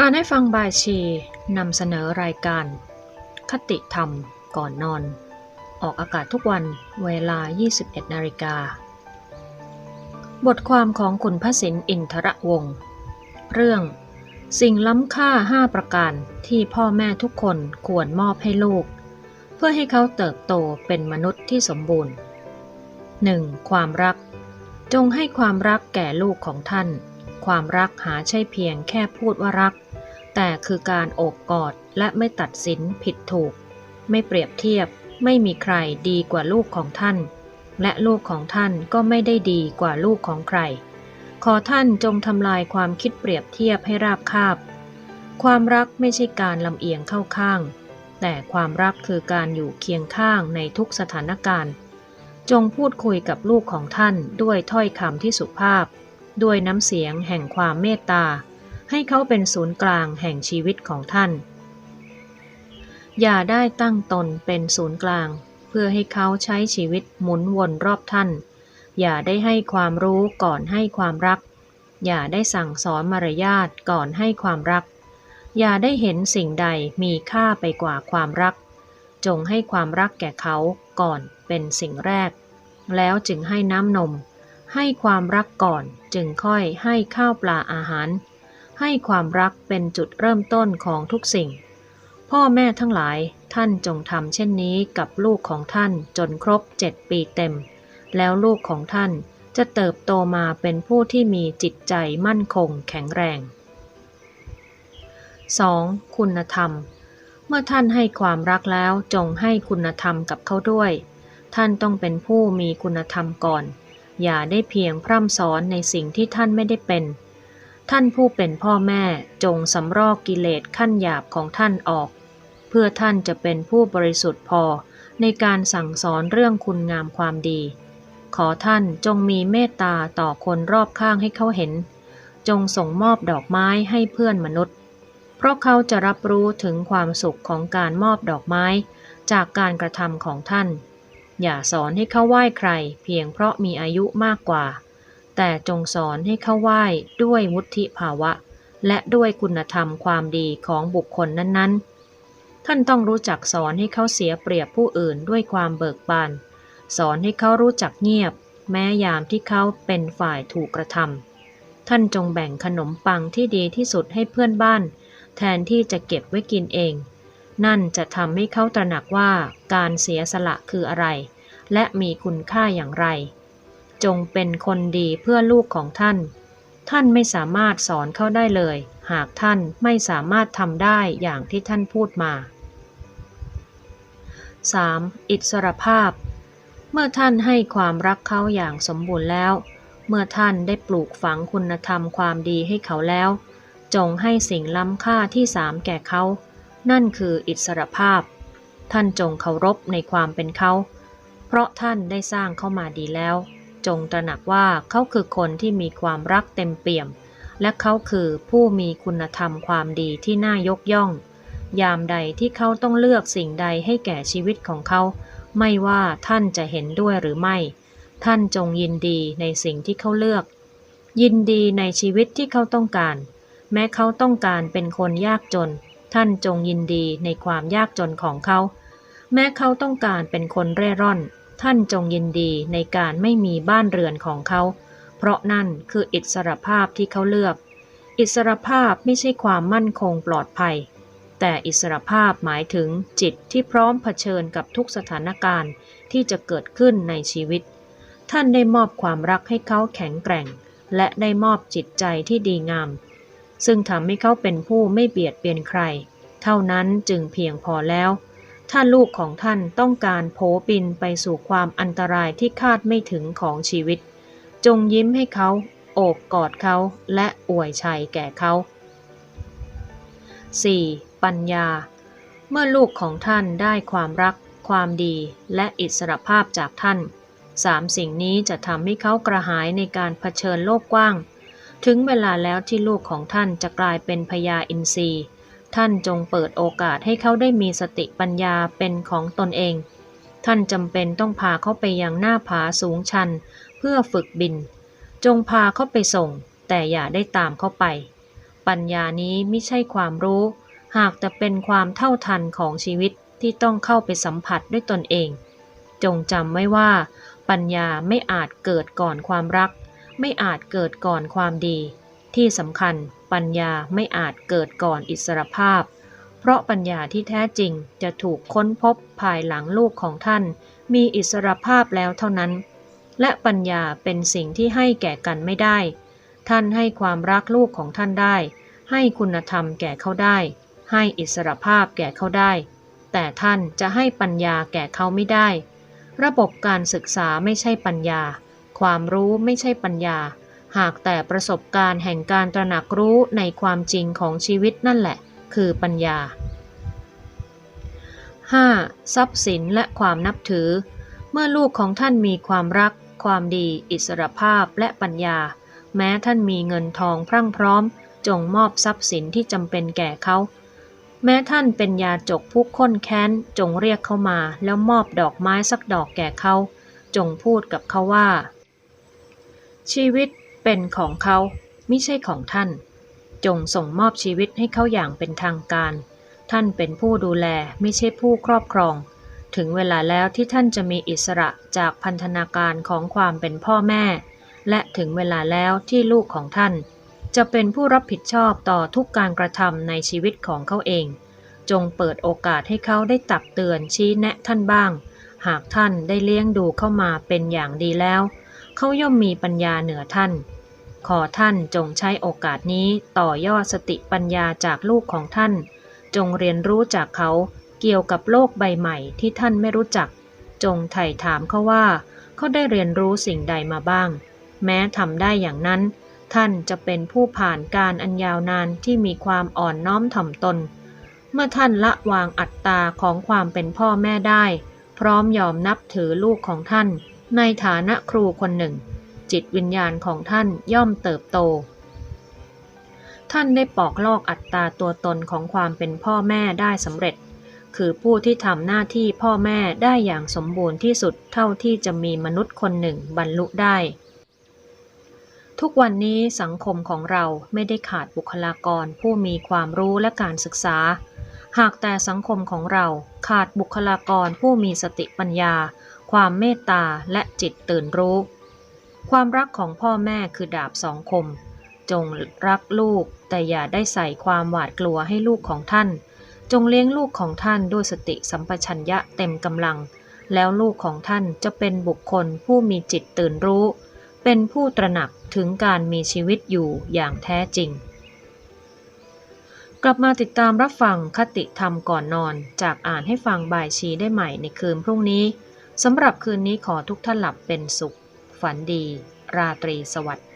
อ่านให้ฟังบายชีนำเสนอรายการ คติธรรมก่อนนอน ออกอากาศทุกวันเวลา 21นาฬิกา บทความของคุณพระสินอินทระวงศ์เรื่อง สิ่งล้ำค่า 5 ประการที่พ่อแม่ทุกคนควรมอบให้ลูก เพื่อให้เขาเติบโตเป็นมนุษย์ที่สมบูรณ์ 1. ความรัก จงให้ความรักแก่ลูกของท่าน ความรักหาใช่เพียงแค่พูดว่ารัก แต่คือการโอบกอดและไม่ตัดสินผิดถูก ไม่เปรียบเทียบ ไม่มีใครดีกว่าลูกของท่าน และลูกของท่านก็ไม่ได้ดีกว่าลูกของใคร ขอท่านจงทำลายความคิดเปรียบเทียบให้ราบคาบ ความรักไม่ใช่การลำเอียงเข้าข้าง แต่ความรักคือการอยู่เคียงข้างในทุกสถานการณ์ จงพูดคุยกับลูกของท่านด้วยถ้อยคำที่สุภาพ ด้วยน้ำเสียงแห่งความเมตตา ให้เขาเป็นศูนย์กลางแห่งชีวิตของท่าน อย่าได้ตั้งตนเป็นศูนย์กลาง เพื่อให้เขาใช้ชีวิตหมุนวนรอบท่าน อย่าได้ให้ความรู้ก่อนให้ความรัก อย่าได้สั่งสอนมารยาทก่อนให้ความรัก อย่าได้เห็นสิ่งใดมีค่าไปกว่าความรัก จงให้ความรักแก่เขาก่อนเป็นสิ่งแรก แล้วจึงให้น้ำนม ให้ความรักก่อนจึงค่อยให้ข้าวปลาอาหาร ให้ความรักเป็นจุดเริ่มต้นของทุกสิ่ง พ่อแม่ทั้งหลายท่านจงทำเช่นนี้กับลูกของท่านจนครบเจ็ดปีเต็ม แล้วลูกของท่านจะเติบโตมาเป็นผู้ที่มีจิตใจมั่นคงแข็งแรง 2. คุณธรรม เมื่อท่านให้ความรักแล้วจงให้คุณธรรมกับเขาด้วย ท่านต้องเป็นผู้มีคุณธรรมก่อน อย่าได้เพียงพร่ำสอนในสิ่งที่ท่านไม่ได้เป็น ท่านผู้เป็นพ่อแม่จงสำรอกกิเลสขั้นหยาบของท่านออก เพื่อท่านจะเป็นผู้บริสุทธิ์พอในการสั่งสอนเรื่องคุณงามความดี ขอท่านจงมีเมตตาต่อคนรอบข้างให้เขาเห็น จงส่งมอบดอกไม้ให้เพื่อนมนุษย์ เพราะเขาจะรับรู้ถึงความสุขของการมอบดอกไม้ จากการกระทำของท่าน อย่าสอนให้เขาไหว้ใครเพียงเพราะมีอายุมากกว่า แต่จงสอนให้เขาไหว้ด้วยวุฒิภาวะ และด้วยคุณธรรมความดีของบุคคลนั้นๆ ท่านต้องรู้จักสอนให้เขาเสียเปรียบผู้อื่นด้วยความเบิกบาน สอนให้เขารู้จักเงียบ แม้ยามที่เขาเป็นฝ่ายถูกกระทำท่านจงแบ่งขนมปังที่ดีที่สุดให้เพื่อนบ้าน แทนที่จะเก็บไว้กินเอง นั่นจะทำให้เขาตระหนักว่าการเสียสละคืออะไร และมีคุณค่าอย่างไร จงเป็นคนดีเพื่อลูกของท่าน ท่านไม่สามารถสอนเขาได้เลย หากท่านไม่สามารถทำได้อย่างที่ท่านพูดมา 3. อิสรภาพ เมื่อท่านให้ความรักเขาอย่างสมบูรณ์แล้ว เมื่อท่านได้ปลูกฝังคุณธรรมความดีให้เขาแล้ว จงให้สิ่งล้ำค่าที่สามแก่เขา นั่นคืออิสรภาพ ท่านจงเคารพในความเป็นเขา เพราะท่านได้สร้างเข้ามาดีแล้ว จงตระหนักว่าเขาคือคนที่มีความรักเต็มเปี่ยม และเขาคือผู้มีคุณธรรมความดีที่น่ายกย่อง ยามใดที่เขาต้องเลือกสิ่งใดให้แก่ชีวิตของเขา ไม่ว่าท่านจะเห็นด้วยหรือไม่ ท่านจงยินดีในสิ่งที่เขาเลือก ยินดีในชีวิตที่เขาต้องการ แม้เขาต้องการเป็นคนยากจน ท่านจงยินดีในความยากจนของเขา แม้เขาต้องการเป็นคนเร่ร่อน ท่านจงยินดีในการไม่มีบ้านเรือนของเขา เพราะนั่นคืออิสรภาพที่เขาเลือก อิสรภาพไม่ใช่ความมั่นคงปลอดภัย แต่อิสรภาพหมายถึงจิตที่พร้อมเผชิญกับทุกสถานการณ์ที่จะเกิดขึ้นในชีวิต ท่านได้มอบความรักให้เขาแข็งแกร่ง และได้มอบจิตใจที่ดีงาม ซึ่งทำให้เขาเป็นผู้ไม่เบียดเบียนใคร เท่านั้นจึงเพียงพอแล้ว ถ้าลูกของท่านต้องการโผบินไปสู่ความอันตรายที่คาดไม่ถึงของชีวิต จงยิ้มให้เขา โอบกอดเขาและอวยชัยแก่เขา 4. ปัญญา เมื่อลูกของท่านได้ความรัก ความดี และอิสรภาพจากท่านสามสิ่งนี้จะทำให้เขากระหายในการเผชิญโลกกว้าง ถึงเวลาแล้วที่ลูกของท่านจะกลายเป็นพญาอินทรีย์ ท่านจงเปิดโอกาสให้เขาได้มีสติปัญญาเป็นของตนเอง ท่านจำเป็นต้องพาเขาไปยังหน้าผาสูงชัน เพื่อฝึกบิน จงพาเขาไปส่ง แต่อย่าได้ตามเขาไปปปัญญานี้ไม่ใช่ความรู้ หากแต่เป็นความเท่าทันของชีวิตที่ต้องเข้าไปสัมผัสด้วยตนเอง จงจำไว้ว่า ปัญญาไม่อาจเกิดก่อนความรัก ไม่อาจเกิดก่อนความดี ที่สำคัญ ปัญญาไม่อาจเกิดก่อนอิสรภาพ เพราะปัญญาที่แท้จริงจะถูกค้นพบภายหลังลูกของท่าน มีอิสรภาพแล้วเท่านั้น และปัญญาเป็นสิ่งที่ให้แก่กันไม่ได้ ท่านให้ความรักลูกของท่านได้ ให้คุณธรรมแก่เขาได้ ให้อิสรภาพแก่เขาได้ แต่ท่านจะให้ปัญญาแก่เขาไม่ได้ ระบบการศึกษาไม่ใช่ปัญญา ความรู้ไม่ใช่ปัญญา หากแต่ประสบการณ์แห่งการตระหนักรู้ในความจริงของชีวิตนั่นแหละ คือปัญญา 5. ทรัพย์สินและความนับถือ เมื่อลูกของท่านมีความรัก ความดี อิสรภาพและปัญญา แม้ท่านมีเงินทองพรั่งพร้อม จงมอบทรัพย์สินที่จำเป็นแก่เขา แม้ท่านเป็นยาจกผู้ค้นแค้น จงเรียกเขามา แล้วมอบดอกไม้สักดอกแก่เขา จงพูดกับเขาว่า ชีวิต เป็นของเขาไม่ใช่ของท่าน จงส่งมอบชีวิตให้เขาอย่างเป็นทางการ ท่านเป็นผู้ดูแลไม่ใช่ผู้ครอบครอง ถึงเวลาแล้วที่ท่านจะมีอิสระจากพันธนาการของความเป็นพ่อแม่ และถึงเวลาแล้วที่ลูกของท่าน จะเป็นผู้รับผิดชอบต่อทุกการกระทำในชีวิตของเขาเอง จงเปิดโอกาสให้เขาได้ตักเตือนชี้แนะท่านบ้าง หากท่านได้เลี้ยงดูเข้ามาเป็นอย่างดีแล้ว เขาย่อมมีปัญญาเหนือท่าน ขอท่านจงใช้โอกาสนี้ต่อยอดสติปัญญาจากลูกของท่าน จงเรียนรู้จากเขาเกี่ยวกับโลกใบใหม่ที่ท่านไม่รู้จัก จงไถ่ถามเขาว่า เขาได้เรียนรู้สิ่งใดมาบ้าง แม้ทำได้อย่างนั้น ท่านจะเป็นผู้ผ่านการอันยาวนานที่มีความอ่อนน้อมถ่อมตน เมื่อท่านละวางอัตตาของความเป็นพ่อแม่ได้ พร้อมยอมนับถือลูกของท่าน ในฐานะครูคนหนึ่ง จิตวิญญาณของท่านย่อมเติบโต ท่านได้ปอกลอกอัตตาตัวตนของความเป็นพ่อแม่ได้สำเร็จ คือผู้ที่ทำหน้าที่พ่อแม่ได้อย่างสมบูรณ์ที่สุดเท่าที่จะมีมนุษย์คนหนึ่งบรรลุได้ทุกวันนี้สังคมของเราไม่ได้ขาดบุคลากรผู้มีความรู้และการศึกษา หากแต่สังคมของเราขาดบุคลากรผู้มีสติปัญญา ความเมตตาและจิตตื่นรู้ ความรักของพ่อแม่คือดาบสองคม จงรักลูกแต่อย่าได้ใส่ความหวาดกลัวให้ลูกของท่าน จงเลี้ยงลูกของท่านด้วยสติสัมปชัญญะเต็มกำลัง แล้วลูกของท่านจะเป็นบุคคลผู้มีจิตตื่นรู้ เป็นผู้ตระหนักถึงการมีชีวิตอยู่อย่างแท้จริงกลับมาติดตามรับฟังคติธรรมก่อนนอน จากอ่านให้ฟังบ่ายชีได้ใหม่ในคืนพรุ่งนี้ สำหรับคืนนี้ขอทุกท่านหลับเป็นสุข ฝันดี ราตรีสวัสดิ์